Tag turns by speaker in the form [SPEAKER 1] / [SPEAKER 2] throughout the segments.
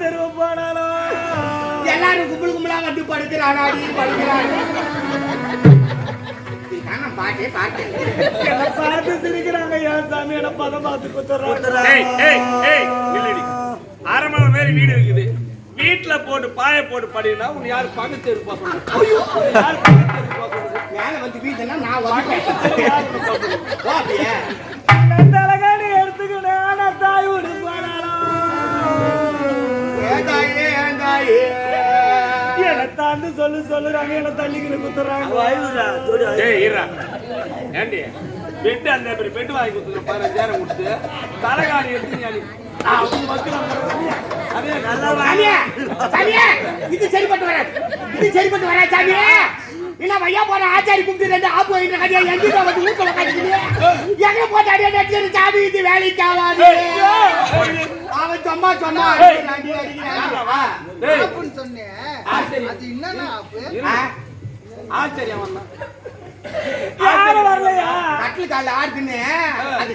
[SPEAKER 1] தெருவு போனாலும்
[SPEAKER 2] எல்லாரும் கும்பல் கும்பலா வந்து படுக்கிறான்? நான் பாட்டே பாட்டேன்
[SPEAKER 1] என்னை பார்த்து சிரிக்கிறாங்க. யா சாமி என்ன பதம் பார்த்து குத்துறாங்க.
[SPEAKER 3] ஏய் ஏய் ஏய் நில்லுடி அரை மணி நேரம் வீடு இருக்குது. வீட்டுல போட்டு பாய போட்டு படினா உன்னை யாரு பக்கத்து தெரு போக சொல்றது யாரு பக்கத்து தெரு போக சொல்றது
[SPEAKER 2] மேல வந்து வீட்டுனா நான்
[SPEAKER 1] சொல்லு சொல்லுறாங்க என்ன தள்ளிக்கிட்டு குத்துறாங்க.
[SPEAKER 4] வாயுடா ஜோடி
[SPEAKER 3] ஏய் இருடா. ஏண்டி? பெட் அந்த பெரிய பெட் வாங்கி கொடுத்துரு பதினஞ்சாயிரம் கொடுத்து தலைகாணி எடுத்து நீ அவங்க மக்கள் அதே நல்லா
[SPEAKER 2] சாமியே சாமியே இது சரிப்பட்டு வராது. இது சரிப்பட்டு வராது சாமியே. என்ன வையா போற ஆச்சாரி கும்பிட்டு ரெண்டு ஆப்பு வைக்கிற கதையா எங்கிட்ட வந்து ஊக்கல கட்டிக்கிட்டு எங்க போட்டு அடியே நடிச்சு சாமி இது வேலைக்கு ஆகாது அவன் சும்மா சொன்னா
[SPEAKER 5] சொன்னேன்.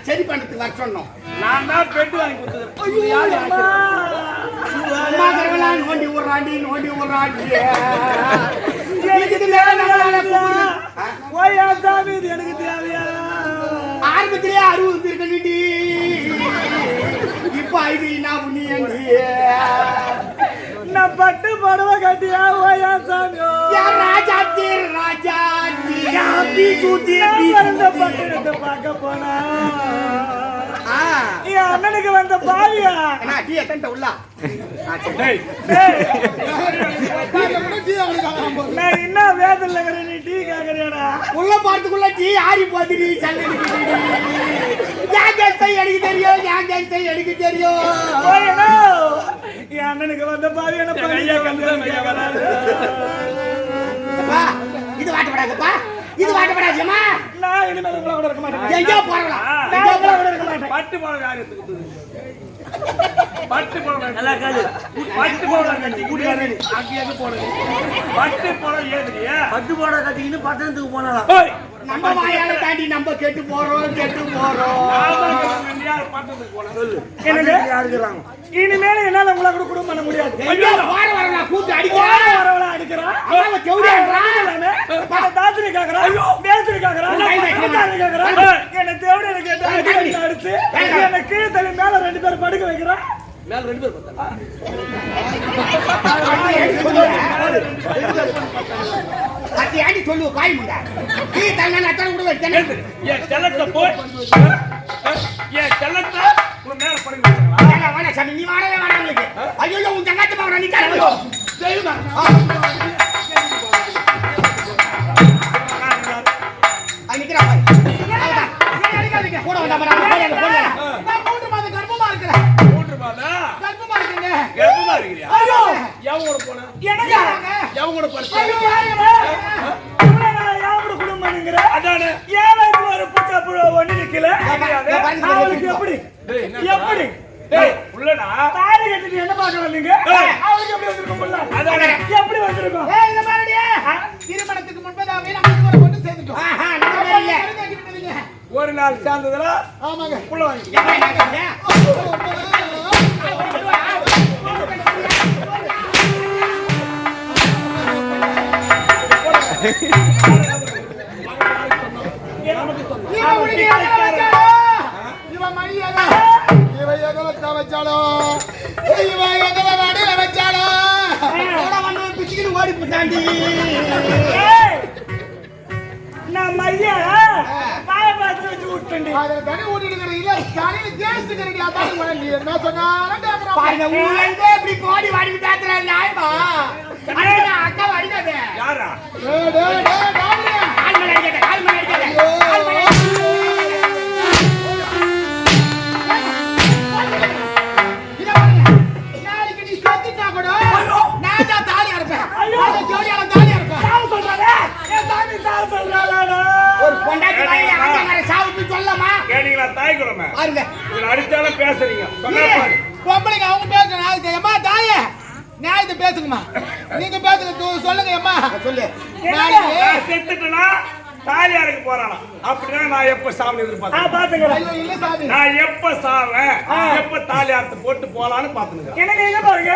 [SPEAKER 2] சரி பண்றதுக்கு வர சொன்னோம்.
[SPEAKER 3] நான் தான் பெட் வாங்கி கொடுத்தது.
[SPEAKER 2] நோண்டி விடுறாண்டி நோண்டி
[SPEAKER 1] இது எனக்கு தேவையா?
[SPEAKER 2] ஆரம்பத்திலே அறுபது இருக்கணுடி இப்ப இது என்ன புண்ணியண்டி
[SPEAKER 1] நான் பட்டு புடவை கட்டியா சாமியோ
[SPEAKER 2] யார் ராஜாத்தி ராஜாத்தி
[SPEAKER 4] அப்படி சூத்தி
[SPEAKER 1] பிறந்த பட்டணத்தை பார்க்க போனா.
[SPEAKER 2] ஆ.
[SPEAKER 1] என் அண்ணனுக்கு வந்த பாவியா?
[SPEAKER 2] அண்ணா டீ எத்தனை உள்ள? ஆ, சரி.
[SPEAKER 3] டேய்.
[SPEAKER 1] டேய், நான் இன்னும் வேதல்ல இருக்கிறேன் நீ டீ கேக்குறியாடா?
[SPEAKER 2] உள்ள போறதுக்குள்ள டீ ஆறி போத்துடி சல்லடி ஏன் கேஸ்தை எனக்கு தெரியும் ஏன் கேஸ்தை எனக்கு தெரியும்.
[SPEAKER 1] என் அண்ணனுக்கு வந்த பாவி என்ன.
[SPEAKER 2] அப்பா, இது வாட்டப்படாதுப்பா இது வாட்டப்படாதுமா
[SPEAKER 1] நான் இனிமேல் உங்களை கூட இருக்க மாட்டேன்.
[SPEAKER 2] எங்கேயோ போறவளா
[SPEAKER 1] நான் உங்களை கூட இருக்க மாட்டேன்.
[SPEAKER 3] பட்டு எடுத்து கொடுத்தது பட்டு
[SPEAKER 4] நல்லா காலு
[SPEAKER 3] பட்டு புடவை கட்டி அங்கே எது போனது பட்டு புடவை ஏதுறியா
[SPEAKER 4] பட்டு போட கட்டிக்கின்னு பட்டணத்துக்கு போனாலாம்.
[SPEAKER 2] நம்ம வாயால தாண்டி நம்ம கெட்டு போறோம் கெட்டு போறோம்.
[SPEAKER 1] இனிமேல் என்னால உங்களை கூட குடும்பம் பண்ண முடியாது.
[SPEAKER 2] போற வரல கூட்டு
[SPEAKER 1] போற
[SPEAKER 2] அடிக்கிறான்.
[SPEAKER 1] வரவள அடிக்கிறான்
[SPEAKER 2] அம்மாவை கெவுடியாடுறான்
[SPEAKER 1] பல தாத்திரி கேக்குறான் பேசுறி
[SPEAKER 2] ஐயோ, ஐயோ, ஐயோ.
[SPEAKER 1] பக்கத்தாரி கேக்குறான் என்ன தேவடி கேட்டு அடி அடி அடிச்சு என்ன கீழே தள்ளி மேல ரெண்டு பேரும் படுக்க வைக்கிறான்
[SPEAKER 3] மேல ரெண்டு பேர் பார்த்தா
[SPEAKER 2] பத்தி ஆண்டி சொல்லு பாய் முண்டா நீ தங்க நத்தன கூட வைத்தன
[SPEAKER 3] என் செல்லத்தை போய் என் செல்லத்தை உன் மேல படுக்க வைக்கிறாங்களா?
[SPEAKER 2] வேணா சாமி நீ வாடவே வேணாம் உங்களுக்கு ஐயோ உன் தங்கத்தை பாக்குற நீ தரவையோ
[SPEAKER 3] தெய்வமா?
[SPEAKER 2] அது? கூட வந்தா போடுங்க. நான் மாத கர்ப்பமா இருக்கிறேன். கர்ப்பமா இருக்கேங்க.
[SPEAKER 3] கர்ப்பமா?
[SPEAKER 2] ஐயோ!
[SPEAKER 3] போன?
[SPEAKER 1] எனக்கு
[SPEAKER 3] எவன் கூட
[SPEAKER 1] ஒரு எப்படி? எப்படி?
[SPEAKER 3] டேய், உள்ளடா.
[SPEAKER 1] தாலி கட்டிட்டு என்ன பார்க்க வந்தீங்க. அவளுக்கு எப்படி வந்திருக்கும் புள்ள?
[SPEAKER 3] அதானே.
[SPEAKER 1] எப்படி வந்திருக்கும்?
[SPEAKER 2] ஏய், இங்க பாருடி.
[SPEAKER 5] திருமணத்துக்கு முன்பதாகவே நம்ம இதுவரை கொண்டு சேர்ந்துட்டோம்.
[SPEAKER 3] ஒரு நாள் சேர்ந்ததுல
[SPEAKER 5] ஆமாங்க.
[SPEAKER 3] புள்ள வாங்கி
[SPEAKER 5] வச்சாலோ? இவன் மணி வடையில வச்சாலோ?
[SPEAKER 2] பிச்சுக்கிட்டு ஓடி போட்டாண்டி.
[SPEAKER 1] நான் மையா பார்த்து வச்சு
[SPEAKER 5] இல்ல அதான் என்ன சொன்னாலும்
[SPEAKER 2] பாருங்க ஊர்ல இருந்து இப்படி கோடி வாடி பேசுற நியாயமா அக்கா அடிக்காத
[SPEAKER 3] யாரா?
[SPEAKER 2] கால் மேல அடிக்காத கால் மேல அடிக்காத. கால் மேல
[SPEAKER 5] பாருங்க.
[SPEAKER 3] அடிச்சாலும் பேசுறீங்க.
[SPEAKER 5] பொம்பளைக்கு அவங்க பேசுற நாளைக்கு அம்மா தாயே? நியாயத்தை பேசுங்கம்மா. நீங்க பேசுங்க சொல்லுங்க அம்மா
[SPEAKER 2] சொல்லு.
[SPEAKER 3] செத்துட்டேனா தாலி அறைக்கு போறானா? அப்படின்னா நான் எப்ப சாமி எதிர்பார்த்தேன்
[SPEAKER 5] இல்ல சாமி.
[SPEAKER 3] நான் எப்ப சாவேன்? எப்ப தாலி அறுத்து போட்டு போலான்னு பாத்துனுங்க
[SPEAKER 1] எனக்கு எங்க பாருங்க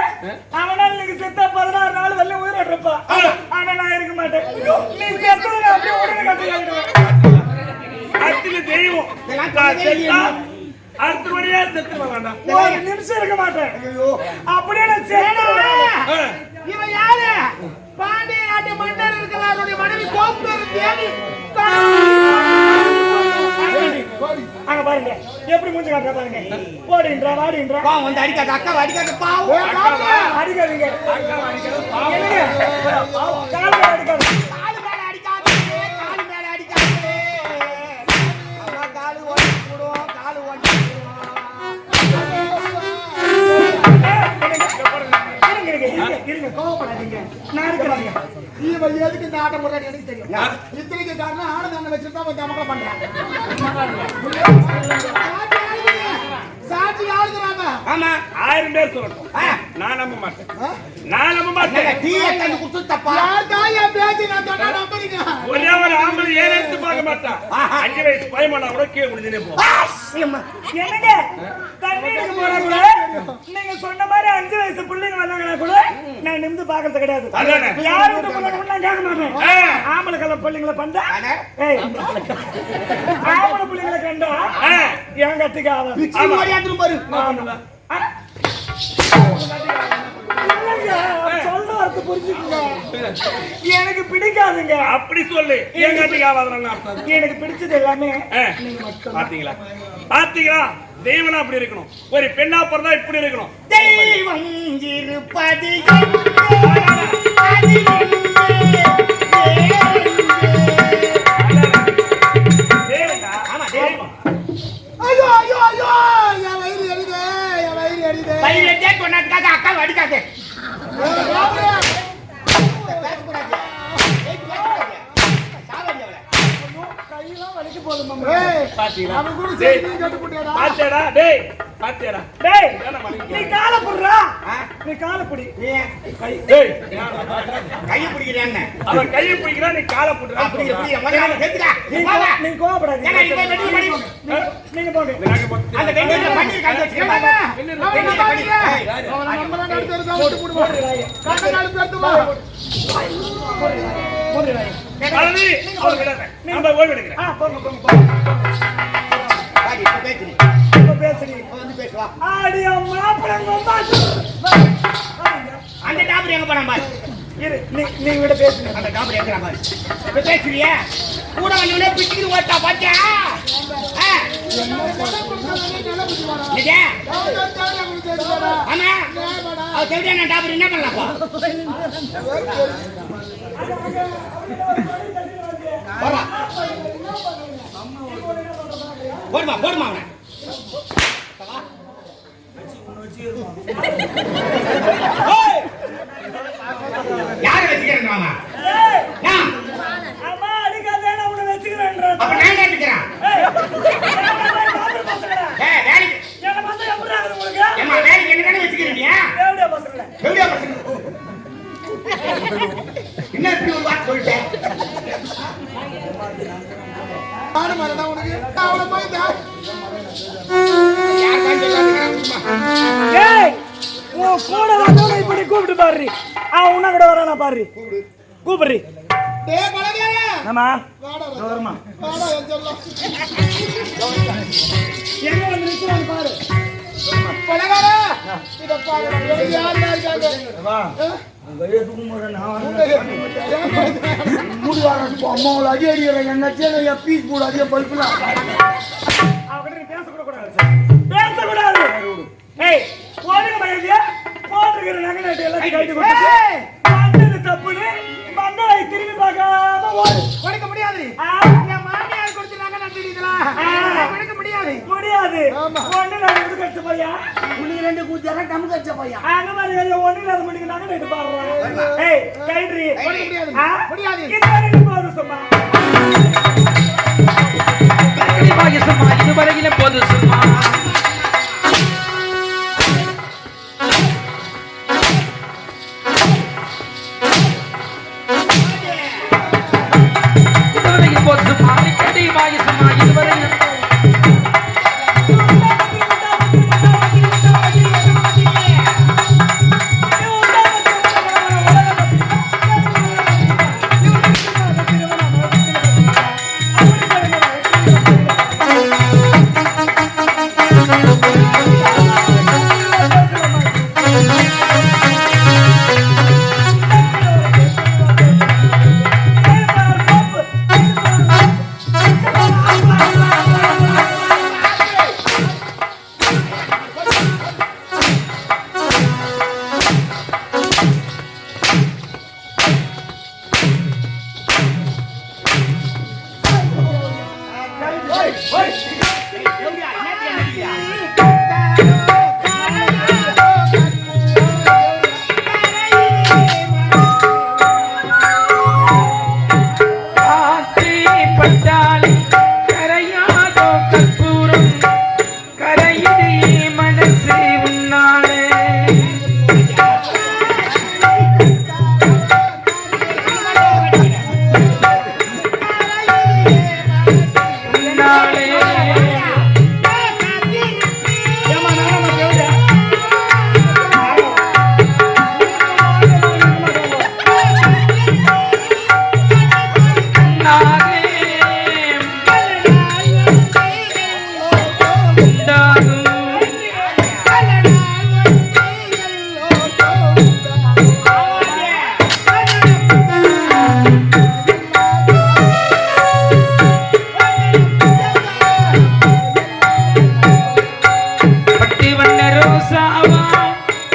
[SPEAKER 1] அவனால நீங்க செத்தா பதினாறு நாள் வரல உயிரோட்டிருப்பா ஆனா நான் இருக்க மாட்டேன். நீ செத்ததுல அப்படியே உடனே கட்டிடுவேன்
[SPEAKER 3] அத்தில தெய்வம். அடுத்த வழியா செத்து
[SPEAKER 1] ஒரு நிமிஷம் இருக்க மாட்டேன். அப்படியே நான் செத்து
[SPEAKER 5] இவன் யாரு? பாண்டிய நாட்டு மன்னர் இருக்கிறாருடைய மனைவி கோப்பேரு தேவி
[SPEAKER 1] அங்க பாருங்க. எப்படி மூஞ்சி காட்டுற பாருங்க. ஓடின்றா வாடின்றா.
[SPEAKER 2] வந்து அடிக்காத. அக்கா அடிக்காத. பாவம்
[SPEAKER 1] அடிக்காதீங்க. மேல அடிக்காது.
[SPEAKER 2] காலு
[SPEAKER 1] நான்
[SPEAKER 5] இவன் எதுக்கு இந்த ஆட்டம் போடுறான்னு எனக்கு தெரியும் இத்தனைக்கு காரணம் ஆனந்த அண்ணன் வச்சுட்டு தான். சாட்சி
[SPEAKER 2] ஆமா.
[SPEAKER 3] ஆயிரம் பேர் சொல்லட்டும். நான் நம்ப மாட்டேன். நான் நம்ப மாட்டேன்.
[SPEAKER 2] டீ குத்து தப்பா
[SPEAKER 5] பேச்சு நான் சொன்னா நம்புறீங்க
[SPEAKER 3] ஒரே ஒரு ஆம்பளை ஏன் எடுத்து பார்க்க மாட்டான். அஞ்சு வயசு பயமானா கூட கீழே முடிஞ்சுனே போ
[SPEAKER 1] என்னங்க? தண்ணீருக்கு போனா கூட நீங்க சொன்ன மாதிரி அஞ்சு வயசு பிள்ளைங்க வந்தாங்கன்னா கூட நான் நிமிந்து பாக்குறது கிடையாது. யார் வீட்டு பிள்ளைங்க நான் கேட்க மாட்டேன். ஆம்பளை கலர் பிள்ளைங்களை பண்றா ஆம்பளை பிள்ளைங்களை கண்டா. என் கத்துக்கு
[SPEAKER 2] பாரு.
[SPEAKER 1] வார்த்தை புரிஞ்சுக்குங்க. எனக்கு பிடிக்காதுங்க.
[SPEAKER 3] அப்படி சொல்லு. அர்த்தம்
[SPEAKER 1] எனக்கு பிடிச்சது எல்லாமே.
[SPEAKER 3] பாத்தீங்களா பாத்தீங்களா தெய்வனா அப்படி இருக்கணும். ஒரு பெண்ணா பிறந்தா இப்படி இருக்கணும்.
[SPEAKER 2] தெய்வம் இருப்பது
[SPEAKER 3] பாத்தீங்களா
[SPEAKER 5] அவன் கூட
[SPEAKER 3] டேய்,
[SPEAKER 5] சேர்த்து கட்டு போட்டியாடா
[SPEAKER 3] பாத்தியாடா டேய் பாத்தியாடா
[SPEAKER 1] டேய்
[SPEAKER 3] ஏன்னா மணிக்கு
[SPEAKER 1] நீ காலை புடுறா? நீ காலை புடி
[SPEAKER 2] நீ
[SPEAKER 3] டேய்
[SPEAKER 2] கையை பிடிக்கிறேன்னு.
[SPEAKER 3] அவன் கையை பிடிக்கிறா நீ காலை.
[SPEAKER 1] நீ. நீ
[SPEAKER 2] வெளியே பண்ணி போங்க.
[SPEAKER 1] நீங்க- போங்க
[SPEAKER 2] அந்த வெந்நீர்ல பன்னீர் கலந்து வச்சுக்கிறேன்.
[SPEAKER 5] அவன்
[SPEAKER 2] வெந்நீர்ல
[SPEAKER 5] என்ன
[SPEAKER 2] பன்னீர்.
[SPEAKER 5] பாருங்க?
[SPEAKER 2] ஏய்,
[SPEAKER 5] அவனை நம்பலாம் அடுத்து எடுத்தா விட்டு போடுவான். கண்ணை நாலு பேர்த்து
[SPEAKER 3] நம்ம ஓய்வு எடுக்கிறேன்
[SPEAKER 2] வந்து.
[SPEAKER 1] ஆடி அம்மா பிரங்கம்மா
[SPEAKER 2] அந்த டாபர் எங்க போனா பாரு?
[SPEAKER 1] இரு நீ விட பேசுங்க.
[SPEAKER 2] அந்த டாபர் எங்க பாரு? இப்ப பேசுறியா? கூட வந்தவனே பிடிச்சிட்டு ஓட்டா பாத்தியா? ஆமா? அவ டாபர் என்ன பண்ணலாம்ப்பா போடுமா போடுமா அவனை! யாரை வச்சுக்கிறேன் மாமா
[SPEAKER 1] ஏய்,
[SPEAKER 2] நான்
[SPEAKER 1] அம்மா அடிக்காதே நான் உன்னை வச்சுக்கிறேன்ற.
[SPEAKER 2] அப்ப நான் கேட்டுக்கிறேன்
[SPEAKER 1] கூப்பிட்டு பாரு. அவன் உன்ன கூட வரானா பாரு. கூப்பிடுறி. ஆமா
[SPEAKER 5] செல்லம்.
[SPEAKER 1] எங்க வந்து நிக்கிறான்னு பாரு. அம்மாவில் அடி அடிக்கிற என் நச்சேன பீஸ் போடு அதிக பல்புல அவகிட்ட நீ பேசக்கூட கூடாது ஏய் போடுங்க மரியாதையா? போட்டுக்கிற நகை நட்டு எல்லாம் கைட்டு கொடுத்து வந்தது தப்புன்னு வந்ததை திரும்பி பார்க்காம ஓடு.
[SPEAKER 5] கொடுக்க முடியாது. என் மாமியார் கொடுத்துருந்தாங்க நட்டுறீங்களா
[SPEAKER 1] ஆ.
[SPEAKER 5] கொடுக்க முடியாது.
[SPEAKER 1] முடியாது.
[SPEAKER 5] ஆமா.
[SPEAKER 1] ஒண்ணு நான் இது கடிச்ச பையா?
[SPEAKER 4] உனக்கு ரெண்டு கூத்தியாரா கம்மு கச்ச பையன்
[SPEAKER 1] அந்த மாதிரி ஒண்ணு இல்லாத மணிக்கு நகை நட்டு பாடுறேன்? ஏய் கைட்ரி
[SPEAKER 5] முடியாது? முடியாது.
[SPEAKER 1] இது வரைக்கும் போதும் சும்மா?
[SPEAKER 6] இதுவரையிலும் போது Hey!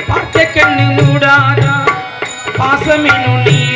[SPEAKER 6] பார்த்த கண்ணு மூடாதா பாசமெனு நீரடிச்சு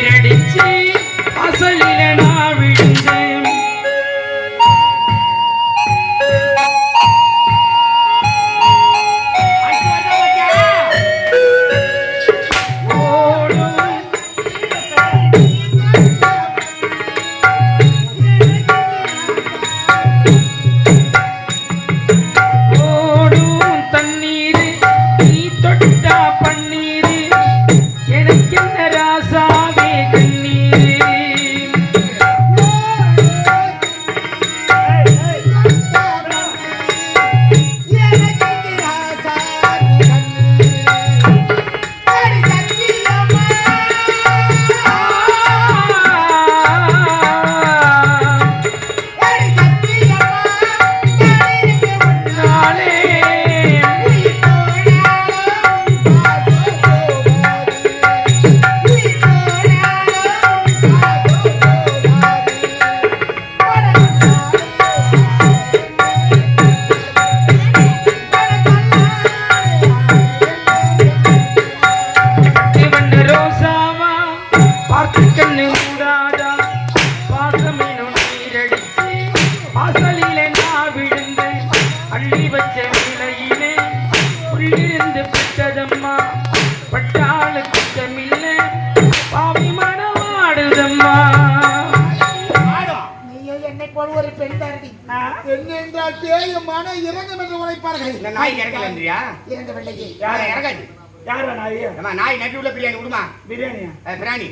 [SPEAKER 5] பெண் தாரடி பெண் என்றால் பேய் மன இறங்கும் என்று உழைப்பார்கள்
[SPEAKER 2] இந்த நாய் இறக்கலன்றியா
[SPEAKER 5] இறங்கவில்லையே
[SPEAKER 2] யாரை இறக்காது?
[SPEAKER 1] யாரா நாய்?
[SPEAKER 2] ஏம்மா, நாய் நட்டு உள்ள பிரியாணி. விடுமா
[SPEAKER 1] பிரியாணியா
[SPEAKER 2] பிராணி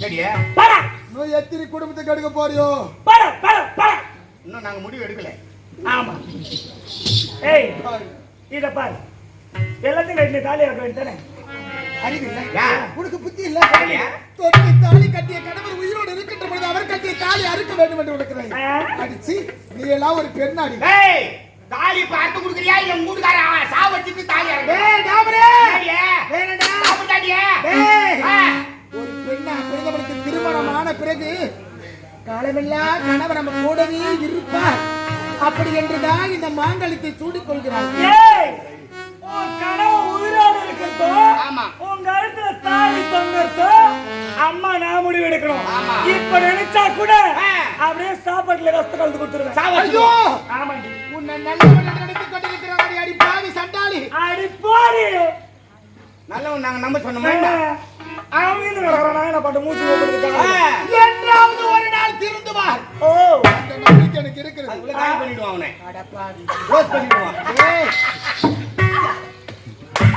[SPEAKER 2] சரியா
[SPEAKER 1] பாடா.
[SPEAKER 5] நீ எத்தனை குடும்பத்துக்கு எடுக்க போறியோ?
[SPEAKER 1] பாடா பாடா பாடா.
[SPEAKER 2] இன்னும் நாங்க முடிவு எடுக்கல.
[SPEAKER 1] ஆமா. ஏய் இத பாரு. எல்லாத்தையும் கட்டி தாலி ஆக்க வேண்டியதானே
[SPEAKER 5] அறிவு இல்ல
[SPEAKER 2] யா.
[SPEAKER 5] உனக்கு புத்தி இல்ல? தொட்டி தாலி கட்டிய கணவர் உயிரோடு இருக்கின்ற பொழுது அவர் கட்டிய தாலி அறுக்க வேண்டும் என்று உனக்கு. அடிச்சு நீ எல்லாம் ஒரு பெண்ணாடி.
[SPEAKER 2] ஏய் தாலி பார்த்து குடுக்குறியா? இல்ல மூடுகார சா வச்சுட்டு தாலி.
[SPEAKER 5] ஒரு பெண்ணா பிறந்தவளுக்கு திருமணம் ஆன பிறகு காலமெல்லாம் கணவர் நம்ம கூடவே இருப்பார். அப்படி என்றுதான் இந்த மாங்கல்யத்தை சூடிக்
[SPEAKER 1] இருக்கிறதோ
[SPEAKER 2] ஆமா.
[SPEAKER 1] உன் கழுத்துல தாலி தொங்கறதோ அம்மா நான் முடிவு எடுக்கணும். இப்ப நினைச்சா கூட. அப்படியே சாப்பாட்டுல ரசத்தை கலந்து கொடுத்துருவேன். ஆமாண்டி.
[SPEAKER 5] உன்னை நல்லவன் என்று நினைத்துக் கொண்டிருக்கிறான் அடி பாவி சண்டாளி.
[SPEAKER 1] அடி போடி
[SPEAKER 2] நல்லவன் நாங்க நம்ப சொன்னோமா.
[SPEAKER 1] அவங்க நான் பண்ண மூச்சு போட்டுருக்காங்க
[SPEAKER 5] என்றாவது ஒரு நாள் திருந்துவார்
[SPEAKER 1] ஓ.
[SPEAKER 5] அந்த நம்பிக்கை எனக்கு இருக்கிறது.
[SPEAKER 2] பண்ணிடுவான் அவனை. க்ளோஸ் பண்ணிடுவான்.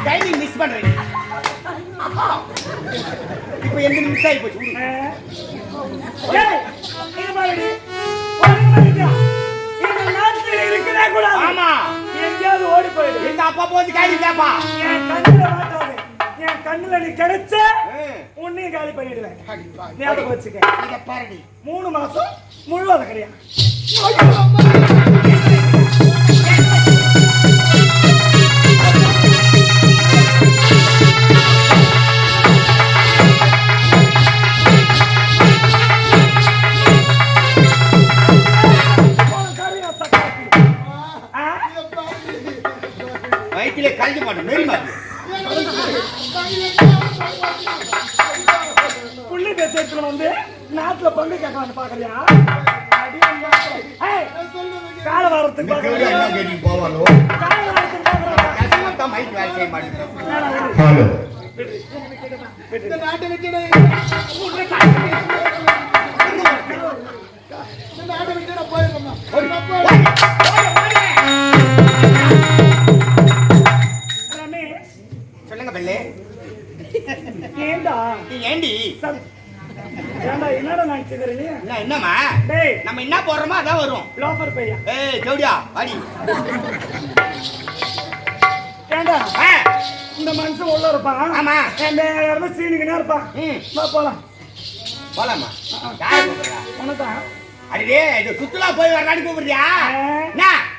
[SPEAKER 2] டைமிங் மிஸ் பண்றீங்க இப்போ எந்த மிஸ் ஆகி போச்சு. ஆமா.
[SPEAKER 1] எங்கேயாவது ஓடி போயிடு.
[SPEAKER 2] எங்க அப்பா போது காலி கேப்பா.
[SPEAKER 1] என் கண்ணுல மாட்டாது. என் கண்ணுல நீ கிடைச்ச. உன்னையும் காலி பண்ணிடுவேன். ஞாபகம் வச்சுக்க.
[SPEAKER 5] இதை பாருடி.
[SPEAKER 1] மூணு மாசம் முழுவதும் கிடையாது. நாட்டுல பங்கு கேட்கலான்னு பாக்குறியா அடி அம்மா. ஏய், கால வாரத்துக்கு பாக்குறியா
[SPEAKER 2] போவாலோ
[SPEAKER 1] கால வாரத்துக்கு பாக்குறியா
[SPEAKER 2] கஷ்டமா மைக் வேலை செய்ய மாட்டேங்குது
[SPEAKER 5] இந்த நாட்டை விட்டு நான் இந்த நாட்டை விட்டு நான் போயிடுறேம்மா. நான் போயிடுறேன்.
[SPEAKER 1] ரமேஷ்
[SPEAKER 2] சொல்லுங்க பெல்லே
[SPEAKER 1] ஏண்டா?
[SPEAKER 2] நீ ஏண்டி
[SPEAKER 1] ஏண்டா என்னடா நினைச்சுக்கிற நீ
[SPEAKER 2] என்ன என்னம்மா?
[SPEAKER 1] டேய்
[SPEAKER 2] நம்ம என்ன போடுறோமோ அதான் வரும்.
[SPEAKER 1] லோஃபர் பையன்.
[SPEAKER 2] ஏய் ஜோடியா வாடி.
[SPEAKER 1] ஏண்டா? இந்த மனுஷன் உள்ள இருப்பான்.
[SPEAKER 2] ஆமா.
[SPEAKER 1] இந்த இடத்துல சீனிக்கினே இருப்பான்.
[SPEAKER 2] ம்.
[SPEAKER 1] வா போலாம்.
[SPEAKER 2] போலாமா
[SPEAKER 1] உனதான்
[SPEAKER 2] அடே இது சுற்றுலா போய் வரலான்னு கூப்பிடுறியா?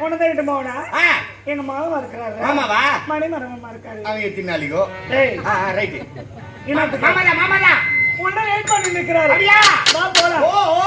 [SPEAKER 1] உனதான் இட்டு போனா
[SPEAKER 2] ஆ.
[SPEAKER 1] எங்க மாமா இருக்கிறாரு.
[SPEAKER 2] மாமாவா?
[SPEAKER 1] மணிமரமா இருக்காரு.
[SPEAKER 2] அவன் எத்தனை நாளைக்கோ?
[SPEAKER 1] டேய்.
[SPEAKER 2] ஆ ரைட்டு. மாமாடா மாமாடா
[SPEAKER 1] உன்ன வெயிட் பண்ணி நிக்கிறாரு.
[SPEAKER 2] அப்படியா?
[SPEAKER 1] வா போலாம்.
[SPEAKER 2] ஓ ஓ.